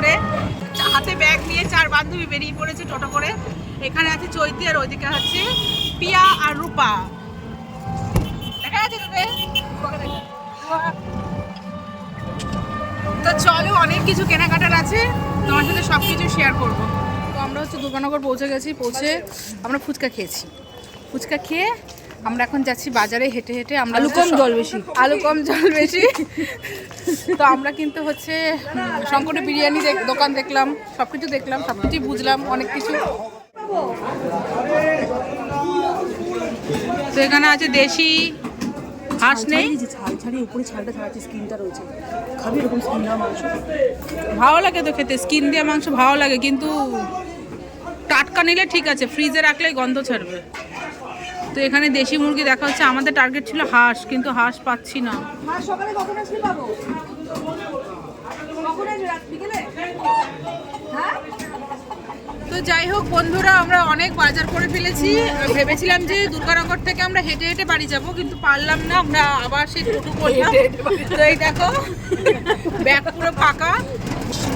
করে। হাতে ব্যাগ নিয়ে চার বান্ধবী বেরিয়ে পড়েছে টোটো করে। এখানে আছে চৈতি আর ওইদিকে আছে পিয়া আর রূপা। দেখা যাচ্ছে তো চলো, অনেক কিছু কেনাকাটার আছে। তোমার সাথে সব কিছু শেয়ার করব। তো আমরা হচ্ছে দুর্গানগর পৌঁছে গেছি, পৌঁছে আমরা ফুচকা খেয়েছি। ফুচকা খেয়ে আমরা এখন যাচ্ছি বাজারে হেঁটে হেঁটে আমরা আলু কম, জল বেশি। আলু কম জল বেশি। তো আমরা কিন্তু হচ্ছে শঙ্করের বিরিয়ানি দোকান দেখলাম সব কিছু দেখলাম সব কিছুই বুঝলাম অনেক কিছু। তো এখানে আছে দেশি হাঁস নেই। যে ছাল ছাড়িয়ে উপরে ছালটা ছাড়াচ্ছে স্কিনটা রয়েছে। খাবি এরকম স্কিন দেওয়া মাংস? ভালো লাগে তো খেতে স্কিন দিয়ে মাংস ভালো লাগে কিন্তু টাটকা নিলে ঠিক আছে ফ্রিজে রাখলেই গন্ধ ছাড়বে। তো এখানে দেশি মুরগি দেখা হচ্ছে। আমাদের টার্গেট ছিল হাঁস কিন্তু হাঁস পাচ্ছি না। হ্যাঁ সকালে কখন আসলে পাবো তো যাই হোক বন্ধুরা আমরা অনেক বাজার করে ফেলেছি। ভেবেছিলাম যে দুর্গানগর থেকে আমরা হেঁটে হেঁটে বাড়ি যাব কিন্তু পারলাম না। আমরা আবার সেই টোটো করলাম। তো এই দেখো ব্যাগ পুরো ফাঁকা।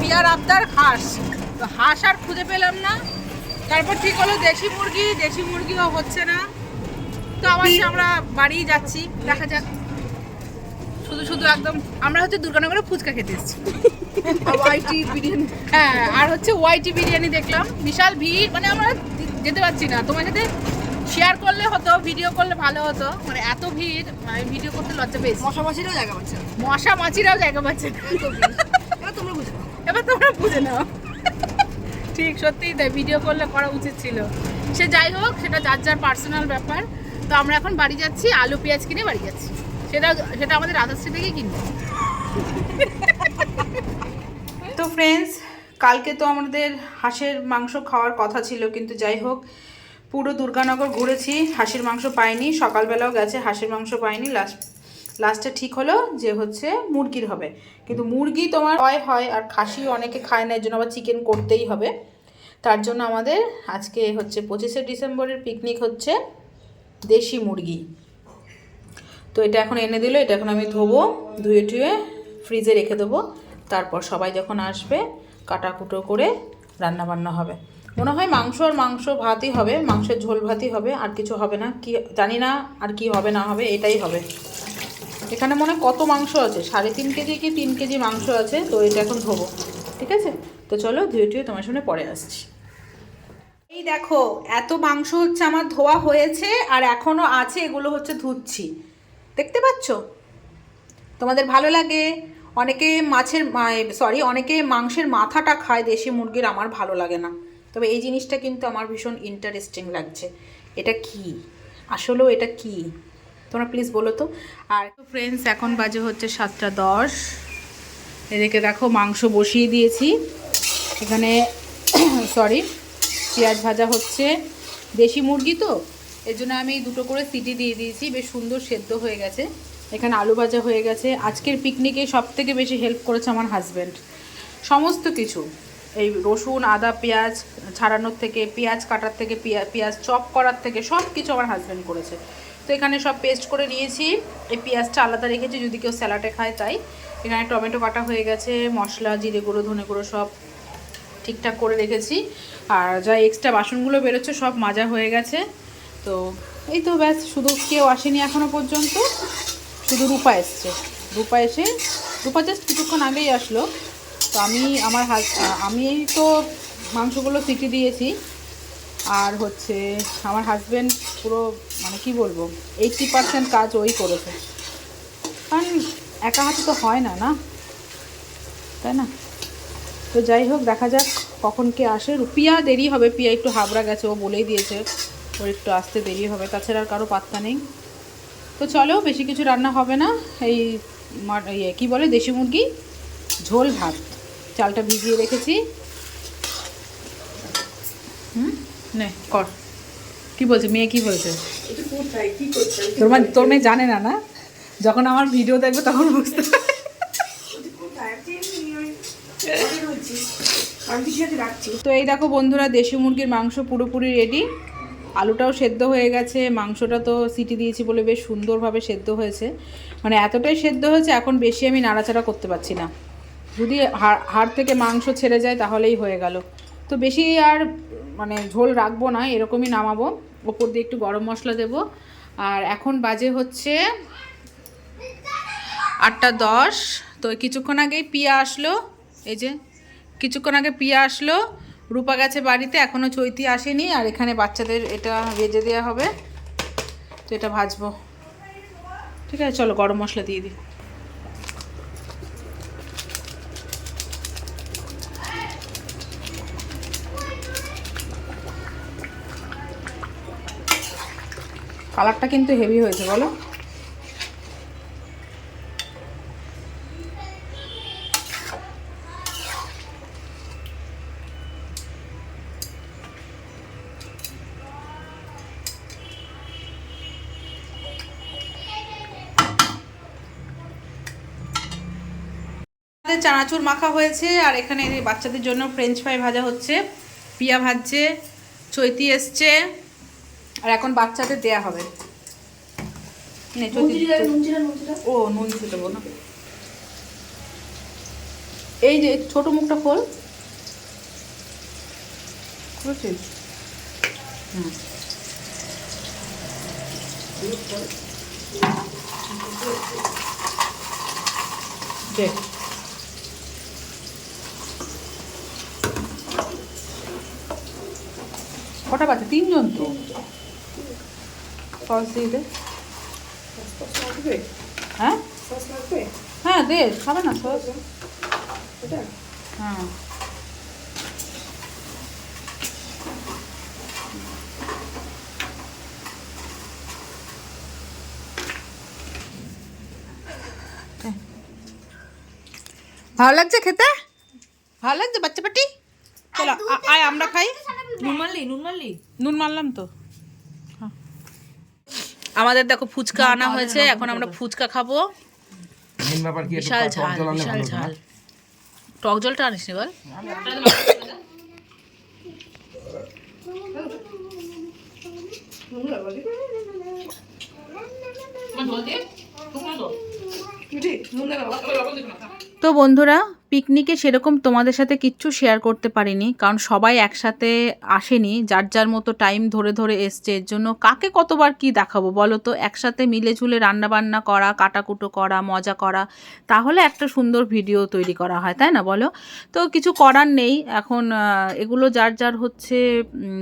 পিয়ার আবদার হাঁস। তো হাঁস আর খুঁজে পেলাম না। তারপর ঠিক হলো দেশি মুরগি। দেশি মুরগিও হচ্ছে না। তো আবার আমরা বাড়ি যাচ্ছি দেখা যাক। শুধু শুধু একদম আমরা হচ্ছে দুর্গানগরে ফুচকা খেতে এসেছি। ওয়াইটি বিরিয়ানি। হ্যাঁ আর হচ্ছে ওয়াইটি বিরিয়ানি দেখলাম। বিশাল ভিড় মানে আমরা যেতে পারছি না। তোমার সাথে শেয়ার করলে হতো ভিডিও করলে ভালো হতো। মানে এত ভিড় আমি ভিডিও করতে লজ্জা পেয়েছি। মশা মাছিরও জায়গা পাচ্ছে। মশা মাছিরাও জায়গা পাচ্ছে এবার তোমরা বুঝে নাও। এবার তোমরা বুঝে নাও। ঠিক সত্যিই তাই ভিডিও করলে করা উচিত ছিল। সে যাই হোক সেটা যার যার পার্সোনাল ব্যাপার। তো আমরা এখন বাড়ি যাচ্ছি, আলু, পেঁয়াজ কিনে বাড়ি যাচ্ছি। সেটা সেটা আমাদের রাধাশ্রী থেকেই কিনবো। তো ফ্রেন্ডস কালকে তো আমাদের হাঁসের মাংস খাওয়ার কথা ছিল, কিন্তু যাই হোক, পুরো দুর্গানগর ঘুরেছি, হাঁসের মাংস পাইনি, সকালবেলাও গেছে, হাঁসের মাংস পাইনি লাস্ট লাস্টে ঠিক হলো যে হচ্ছে মুরগির হবে। কিন্তু মুরগি তোমার হয় হয়, আর খাসিও অনেকে খায় না, এর জন্য আবার চিকেন করতেই হবে। তার জন্য আমাদের আজকে হচ্ছে পঁচিশে ডিসেম্বরের পিকনিক হচ্ছে। দেশি মুরগি। তো এটা এখন এনে দিল, এটা এখন আমি ধোবো, ধুয়ে টুয়ে ফ্রিজে রেখে দেবো। তারপর সবাই যখন আসবে, কাটাকুটো করে রান্না বান্না হবে। মনে হয় মাংস আর মাংস ভাতই হবে, মাংসের ঝোল ভাতই হবে, আর কিছু হবে না। কি, জানি না আর কি হবে, না হবে, এটাই হবে। এখানে মনে কত মাংস আছে? সাড়ে তিন কেজি কি তিন কেজি মাংস আছে? তো এটা এখন ধোবো, ঠিক আছে? তো চলো ধুয়ে টুয়ে তোমার সামনে পরে আসছি। এই দেখো, এত মাংস হচ্ছে আমার ধোয়া হয়েছে আর এখনও আছে, এগুলো হচ্ছে ধুচ্ছি। দেখতে পাচ্ছ? তোমাদের ভালো লাগে? অনেকে মাছের সরি অনেকে মাংসের মাথাটা খায়, দেশি মুরগির আমার ভালো লাগে না। তবে এই জিনিসটা কিন্তু আমার ভীষণ ইন্টারেস্টিং লাগছে। এটা কি? আসলেও এটা কি? তোমরা প্লিজ বলো তো। আর ফ্রেন্ডস এখন বাজে হচ্ছে সাতটা দশ। এদিকে দেখো মাংস বসিয়ে দিয়েছি। এখানে সরি পেঁয়াজ ভাজা হচ্ছে। দেশি মুরগি তো, এর জন্য আমি দুটো করে সিটি দিয়ে দিয়েছি, বেশ সুন্দর সেদ্ধ হয়ে গেছে। এখানে আলু ভাজা হয়ে গেছে। আজকের পিকনিকে সব থেকে বেশি হেল্প করেছে আমার হাজব্যান্ড সমস্ত কিছু, এই রসুন, আদা, পেঁয়াজ ছাড়ানোর থেকে, পেঁয়াজ কাটার থেকে, পেঁয়া- পেঁয়াজ চপ করার থেকে সব কিছু আমার হাজব্যান্ড করেছে। তো এখানে সব পেস্ট করে নিয়েছি। এই পেঁয়াজটা আলাদা রেখেছি, যদি কেউ স্যালাডে খায় তাই। এখানে টমেটো কাটা হয়ে গেছে, মশলা, জিরে গুঁড়ো, ধনে গুঁড়ো সব ঠিকঠাক করে রেখেছি। আর যা এক্সট্রা বাসনগুলো বেরোচ্ছে সব মাজা হয়ে গেছে। তো এই তো ব্যাস, শুধু কেউ আসেনি এখনও পর্যন্ত। শুধু রূপা এসছে। রূপা এসে, রূপা জাস্ট কিছুক্ষণ আগেই আসলো। তো আমি, আমার হাজ আমি তো মাংসগুলো সিটি দিয়েছি। আর হচ্ছে আমার হাজব্যান্ড পুরো মানে কি বলব এইটটি পার্সেন্ট কাজ ওই করেছে। কারণ একা হাতে তো হয় না না? তাই না? তো যাই হোক, দেখা যাক কখন কে আসে? পিয়া দেরি হবে। পিয়া একটু হাবড়া গেছে, ও বলেই দিয়েছে। ওর একটু আসতে দেরি হবে। তাছাড়া আর কারও পাত্তা নেই। তো চলো, বেশি কিছু রান্না হবে না। এই ইয়ে কী বলে? দেশি মুরগি, ঝোল, ভাত। চালটা ভিজিয়ে রেখেছি। হুম? নে, কর। কি বলছে? মেয়ে কি বলছে? তোর মা, তোর মেয়ে জানে না না? যখন আমার ভিডিও দেখবে তখন বুঝতে। তো এই দেখো বন্ধুরা, দেশি মুরগির মাংস পুরোপুরি রেডি আলুটাও সেদ্ধ হয়ে গেছে, মাংসটা তো সিটি দিয়েছি বলে বেশ সুন্দরভাবে সেদ্ধ হয়েছে। মানে এতটাই সেদ্ধ হয়েছে, এখন বেশি আমি নাড়াচাড়া করতে পারছি না। যদি হাড় থেকে মাংস ছেড়ে যায় তাহলেই হয়ে গেল। তো বেশি আর মানে ঝোল রাখব না, এরকমই নামাবো। ওপর দিয়ে একটু গরম মশলা দেবো। আর এখন বাজে হচ্ছে আটটা দশ। তো কিছুক্ষণ আগেই পিয়া আসলো, এই যে কিছুক্ষণ আগে পিয়া আসলো, রূপা গেছে বাড়িতে এখনও চৈতি আসেনি, আর এখানে বাচ্চাদের এটা ভেজে দেওয়া হবে, তো এটা ভাজবো। ঠিক আছে, চলো গরম মশলা দিয়ে দিই। কালারটা কিন্তু হেভি হয়েছে, বলো। চানাচুর মাখা হয়েছে আর এখানে বাচ্চাদের জন্য ফ্রেঞ্চ ফ্রাই ভাজা হচ্ছে পিয়া ভাজছে চৈতি এসছে আর এখন বাচ্চাদের দেয়া হবে। ও নুন ছিল দেবো না এই যে ছোট মুখটা খোল। খুলেছিস হুম। দেখ কটা বাচ্চা তিনজন তো। সস দিয়ে দে হ্যাঁ? হ্যাঁ দে খাবে না সস। হ্যাঁ। ভালো লাগছে খেতে? ভালো লাগছে বাচ্চা পাটি চলো আয় আমরা খাই। নুন মারলি নুন মারলি? নুন মারলাম তো। হ্যাঁ। আমাদের দেখো ফুচকা আনা হয়েছে এখন আমরা ফুচকা খাব। বিশাল ঝাল বিশাল? ঝাল। টক জলটা আনিস বল। তো বন্ধুরা পিকনিকে সেরকম তোমাদের সাথে কিচ্ছু শেয়ার করতে পারিনি। কারণ সবাই একসাথে আসেনি, যার যার মতো টাইম ধরে ধরে এসছে। এর জন্য কাকে কতবার কি দেখাবো বলো তো? একসাথে মিলে ঝুলে রান্না বান্না করা, কাটাকুটো করা, মজা করা, তাহলে একটা সুন্দর ভিডিও তৈরি করা হয়, তাই না বলো? তো কিছু করার নেই। এখন এগুলো যার যার হচ্ছে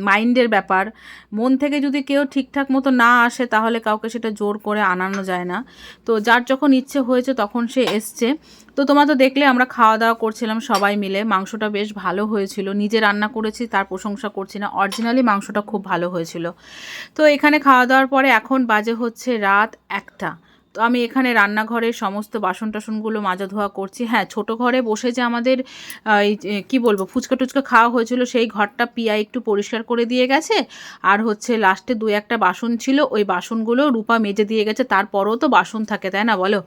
মাইন্ডের ব্যাপার। মন থেকে যদি কেউ ঠিকঠাক মতো না আসে, তাহলে কাউকে সেটা জোর করে আনানো যায় না। তো যার যখন ইচ্ছে হয়েছে, তখন সে এসছে। তো তোমরা তো দেখলে আমরা খাওয়া দাওয়া করছিলাম সবাই মিলে। মাংসটা বেশ ভালো হয়েছিল। নিজে রান্না করেছি, তার প্রশংসা করছি না। অরিজিনালি মাংসটা খুব ভালো হয়েছিল। তো এখানে খাওয়া দাওয়ার পরে এখন বাজে হচ্ছে রাত একটা। তো আমি এখানে রান্নাঘরের সমস্ত বাসন টাসনগুলো মাজা ধোয়া করছি। হ্যাঁ ছোট ঘরে বসে যে আমাদের এই কি বলব, ফুচকা টুচকা খাওয়া হয়েছিল সেই ঘরটা পিয়া একটু পরিষ্কার করে দিয়ে গেছে। আর হচ্ছে লাস্টে দু একটা বাসন ছিল, ওই বাসনগুলো রূপা মেজে দিয়ে গেছে। তারপরেও তো বাসন থাকে, তাই না বলো?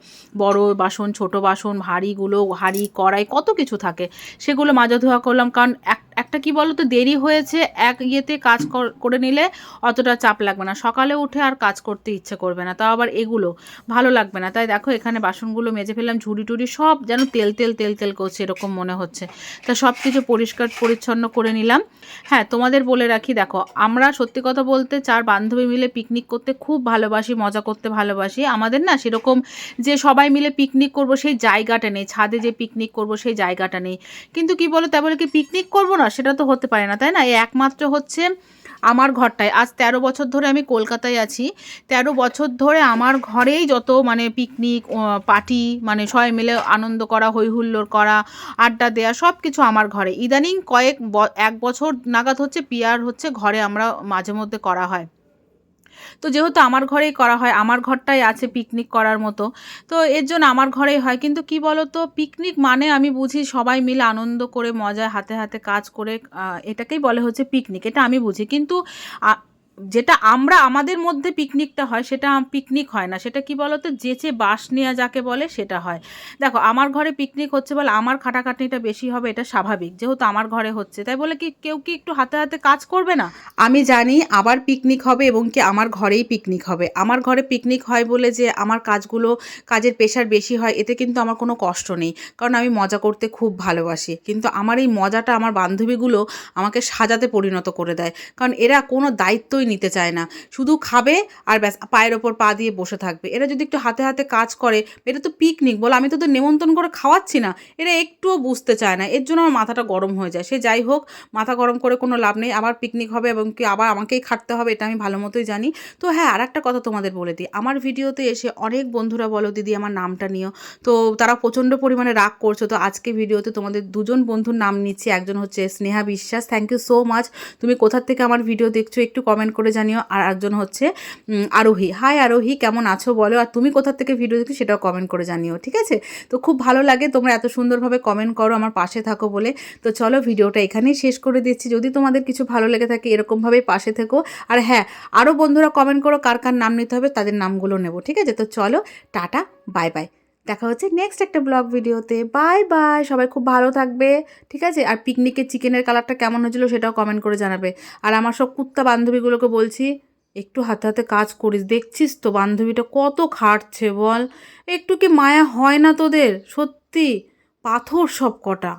বড় বাসন, ছোট বাসন ভারীগুলো হাঁড়ি, কড়াই, কত কিছু থাকে। সেগুলো মাজা ধোয়া করলাম, কারণ এক একটা কি বলো তো দেরি হয়েছে এক ইয়েতে কাজ কর- নিলে অতটা চাপ লাগবে না। সকালে উঠে আর কাজ করতে ইচ্ছে করবে না, তাও আবার এগুলো ভালো লাগবে না। তাই দেখো, এখানে বাসনগুলো মেজে ফেললাম, ঝুড়ি টুড়ি সব যেন তেল তেল তেল তেল করছে এরকম মনে হচ্ছে। তা সব কিছু পরিষ্কার পরিচ্ছন্ন করে নিলাম। হ্যাঁ তোমাদের বলে রাখি, দেখো, আমরা সত্যি কথা বলতে চার বান্ধবী মিলে পিকনিক করতে খুব ভালোবাসি, মজা করতে ভালোবাসি। আমাদের না সেরকম যে সবাই মিলে পিকনিক করব সেই জায়গাটা নেই, ছাদে যে পিকনিক করব সেই জায়গাটা নেই। কিন্তু কি বলো তাই বলে কি পিকনিক করব না? সেটা তো হতে পারে না, তাই না? একমাত্র হচ্ছে আমার ঘরটায় আজ তেরো বছর ধরে আমি কলকাতায় আছি। তেরো বছর ধরে আমার ঘরেই যত মানে পিকনিক পার্টি মানে সবাই মিলে আনন্দ করা হই হুল্লোড় করা, আড্ডা দেওয়া সব কিছু আমার ঘরে। ইদানিং কয়েক এক বছর নাগাদ হচ্ছে পিয়ার হচ্ছে ঘরে আমরা মাঝে মধ্যে করা হয়। তো যেহেতু আমার ঘরেই করা হয়, আমার ঘরটাই আছে পিকনিক করার মতো, তো এর জন্য আমার ঘরেই হয়। কিন্তু কি বলো তো পিকনিক মানে আমি বুঝি সবাই মিলে আনন্দ করে, মজায় হাতে হাতে কাজ করে এটাকেই বলে হচ্ছে পিকনিক এটা আমি বুঝি। কিন্তু যেটা আমরা আমাদের মধ্যে পিকনিকটা হয়, সেটা পিকনিক হয় না। সেটা কি বলতো? যেচে বাস নেওয়া যাকে বলে, সেটা হয়। দেখো, আমার ঘরে পিকনিক হচ্ছে বলে আমার খাটাখাটনিটা বেশি হবে, এটা স্বাভাবিক। যেহেতু আমার ঘরে হচ্ছে, তাই বলে কি কেউ কি একটু হাতে হাতে কাজ করবে না? আমি জানি আবার পিকনিক হবে এবং কি আমার ঘরেই পিকনিক হবে। আমার ঘরে পিকনিক হয় বলে যে আমার কাজগুলো, কাজের প্রেশার বেশি হয়, এতে কিন্তু আমার কোনো কষ্ট নেই। কারণ আমি মজা করতে খুব ভালোবাসি। কিন্তু আমার এই মজাটা আমার বান্ধবীগুলো আমাকে সাজাতে পরিণত করে দেয়। কারণ এরা কোনো দায়িত্বই নিতে চায় না। শুধু খাবে আর ব্যাস, পায়ের ওপর পা দিয়ে বসে থাকবে। এরা যদি একটু হাতে হাতে কাজ করে, এটা তো পিকনিক বলো, আমি তো তো নেমন্তন্ন করে খাওয়াচ্ছি না। এরা একটুও বুঝতে চায় না। এর জন্য আমার মাথাটা গরম হয়ে যায়। সে যাই হোক, মাথা গরম করে কোনো লাভ নেই। আবার পিকনিক হবে এবং কি আবার আমাকেই খাটতে হবে, এটা আমি ভালো মতোই জানি। তো হ্যাঁ আর একটা কথা তোমাদের বলে দিই। আমার ভিডিওতে এসে অনেক বন্ধুরা বলো, দিদি, আমার নামটা নিও। তো তারা প্রচণ্ড পরিমাণে রাগ করছ। তো আজকে ভিডিওতে তোমাদের দুজন বন্ধুর নাম নিচ্ছি। একজন হচ্ছে স্নেহা বিশ্বাস। থ্যাংক ইউ সো মাচ তুমি কোথার থেকে আমার ভিডিও দেখছ একটু কমেন্ট করে জানিও। আর একজন হচ্ছে আরোহী। হাই আরোহী, কেমন আছো বলো? আর তুমি কোথার থেকে ভিডিও দেখছ সেটাও কমেন্ট করে জানিও, ঠিক আছে? তো খুব ভালো লাগে তোমরা এত সুন্দরভাবে কমেন্ট করো, আমার পাশে থাকো বলে। তো চলো ভিডিওটা এখানেই শেষ করে দিচ্ছি। যদি তোমাদের কিছু ভালো লেগে থাকে, এরকমভাবেই পাশে থেকো। আর হ্যাঁ আরও বন্ধুরা কমেন্ট করো কার কার নাম নিতে হবে, তাদের নামগুলো নেব, ঠিক আছে? তো চলো, টাটা বাই বাই দেখা হচ্ছে নেক্সট একটা ব্লগ ভিডিওতে বাই বাই সবাই খুব ভালো থাকবে, ঠিক আছে? আর পিকনিকের চিকেনের কালারটা কেমন হয়েছিল সেটাও কমেন্ট করে জানাবে। আর আমার সব কুত্তা বান্ধবীগুলোকে বলছি, একটু হাতে হাতে কাজ করিস। দেখছিস তো বান্ধবীটা কত খাটছে বল? একটু কি মায়া হয় না তোদের? সত্যি, পাথর সব কটা